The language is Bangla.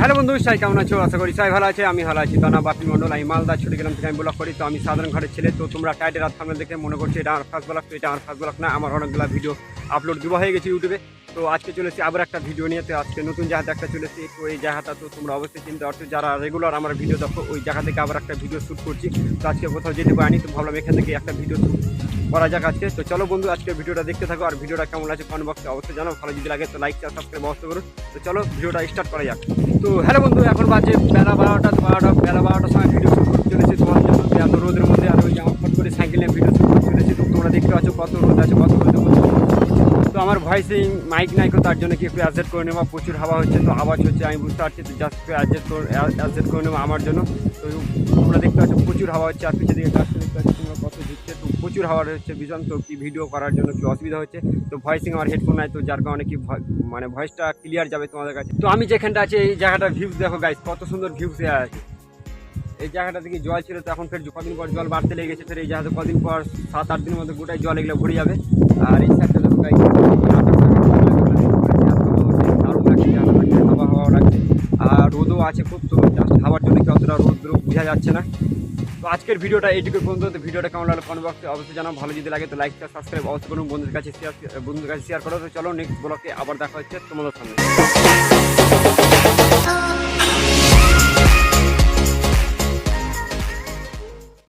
হ্যালো বন্ধু, সাই কেমন আছো? আশা করি সাই ভালো আছে, আমি ভালো আছি। তানা বাপি মন্ডল, আমি মালদা, ছুটে গেলাম থেকে আমি ব্লগ করি। তো আমি সাধারণ ঘরের ছেলে, তো তোমরা টাইটের রাত থামলে দেখে মনে করছি, এটা আমার ফার্স্ট ব্লগ তো এটা আমার ফার্স্ট ব্লগ না, আমার অনেকগুলো ভিডিও আপলোড দেওয়া হয়ে গেছে ইউটিউবে তো আজকে চলেছি আবার একটা ভিডিও নিয়ে, তো আজকে নতুন জায়গাতে একটা চলেছি তো এই জায়গাটা তো তোমরা অবশ্যই চিনতে পারছ, যারা রেগুলার আমার ভিডিও দেখো, ওই জায়গা থেকে আবার একটা ভিডিও শ্যুট করছি। তো আজকে কোথাও যেতে পারিনি, তো ভাবলাম এখান থেকে একটা ভিডিও শ্যুট করা যাক আজকে। তো চলো বন্ধু, আজকে ভিডিওটা দেখতে থাকো আর ভিডিওটা কেমন লাগছে কমেন্ট বক্সে অবশ্যই জানো ভালো যদি লাগে তো লাইক সাবস্ক্রাইব অবশ্যই করুন। তো চলো ভিডিওটা স্টার্ট করা যাক। তো হ্যালো বন্ধু, এখন বাজে বেলা বারোটা বারোটা, বেলা বারোটার সময় ভিডিও শ্যুট করতে চলেছি তোমার জন্য। এত রোদের মধ্যে আর ওই ফট করে সাইকেল ভিডিও শ্যুট করতে চলেছি। তো তোমরা দেখতে পাচ্ছ কত রোদ আছে, কত রোদের মধ্যে। তো আমার ভয়েসিং মাইক নাই তো, তার জন্য কি একটু অ্যাডজাস্ট করে নেব? প্রচুর হাওয়া হচ্ছে, তো আওয়াজ হচ্ছে, আমি বুঝতে পারছি, তো জাস্ট একটু অ্যাডজাস্ট করে অ্যাডজাস্ট করে নেওয়া আমার জন্য। তো তোমরা দেখতে পাচ্ছ প্রচুর হাওয়া হচ্ছে, আর পিছিয়ে দিকে গাছটা দেখতে পাচ্ছ। প্রচুর হাওয়া হচ্ছে, ভীষণ তো কি ভিডিও করার জন্য কি অসুবিধা হচ্ছে। তো ভয়েসিং আমার হেডফোন নাই, তো যার কারণে কি মানে ভয়েসটা ক্লিয়ার যাবে তোমাদের কাছে। তো আমি যেখানটা আছি, এই জায়গাটা ভিউজ দেখো গাইস কত সুন্দর ভিউজ দেওয়া আছে। এই জায়গাটা থেকে জল ছিল, তো এখন ফের কদিন পর জল বাড়তে লেগে গেছে, ফের এই জায়গাতে কদিন পর সাত আট দিনের মধ্যে গোটাই জল এগুলো ভরে যাবে। আর এই সাইডটা দেখো গাইস লাগছে আর রোদও আছে খুব, তো জাস্ট হাওয়ার জন্য কি অতটা রোদ বোঝা যাচ্ছে না। তো আজকের ভিডিওটা এইটুকু পর্যন্ত। ভিডিওটা কেমন লাগল কমেন্ট বক্সে অবশ্যই জানাও। ভালো যদি লাগে তো লাইক সাবস্ক্রাইব অবশ্যই করুন বন্ধুদের কাছে শেয়ার বন্ধুদের কাছে শেয়ার করো। তো চলো নেক্সট ব্লগে আবার দেখা হচ্ছে তোমাদের সামনে।